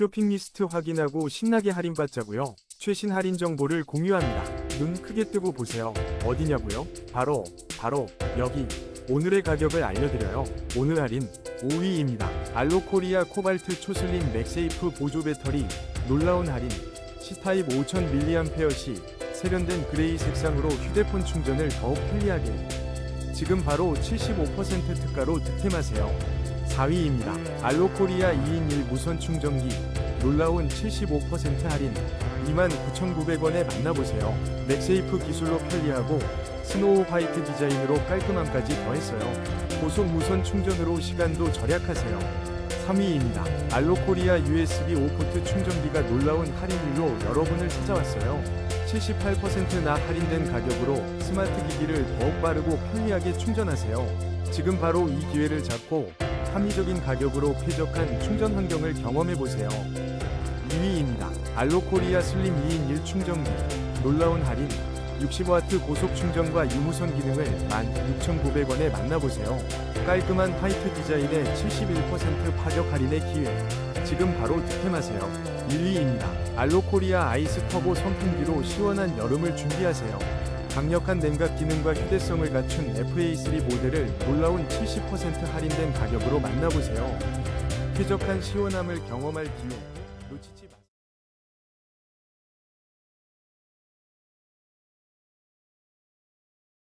쇼핑 리스트 확인하고 신나게 할인받자고요. 최신 할인 정보를 공유합니다. 눈 크게 뜨고 보세요. 어디냐고요? 바로 바로 여기. 오늘의 가격을 알려드려요. 오늘 할인 5위입니다. 알로코리아 코발트 초슬림 맥세이프 보조 배터리 놀라운 할인 C타입 5000mAh 시 세련된 그레이 색상으로 휴대폰 충전을 더욱 편리하게 지금 바로 75% 특가로 득템하세요. 4위입니다. 알로코리아 2인 1 무선 충전기 놀라운 75% 할인 29,900원에 만나보세요. 맥세이프 기술로 편리하고 스노우 화이트 디자인으로 깔끔함까지 더했어요. 고속 무선 충전으로 시간도 절약하세요. 3위입니다. 알로코리아 USB 5포트 충전기가 놀라운 할인율로 여러분을 찾아왔어요. 78%나 할인된 가격으로 스마트 기기를 더욱 빠르고 편리하게 충전하세요. 지금 바로 이 기회를 잡고 합리적인 가격으로 쾌적한 충전 환경을 경험해 보세요. 2위입니다. 알로코리아 슬림 2인 1 충전기 놀라운 할인 60W 고속 충전과 유무선 기능을 16,900원에 만나보세요. 깔끔한 화이트 디자인에 71% 파격 할인의 기회. 지금 바로 득템하세요. 1위입니다. 알로코리아 아이스 터보 선풍기로 시원한 여름을 준비하세요. 강력한 냉각 기능과 휴대성을 갖춘 FA3 모델을 놀라운 70% 할인된 가격으로 만나보세요. 쾌적한 시원함을 경험할 기회 놓치지 마.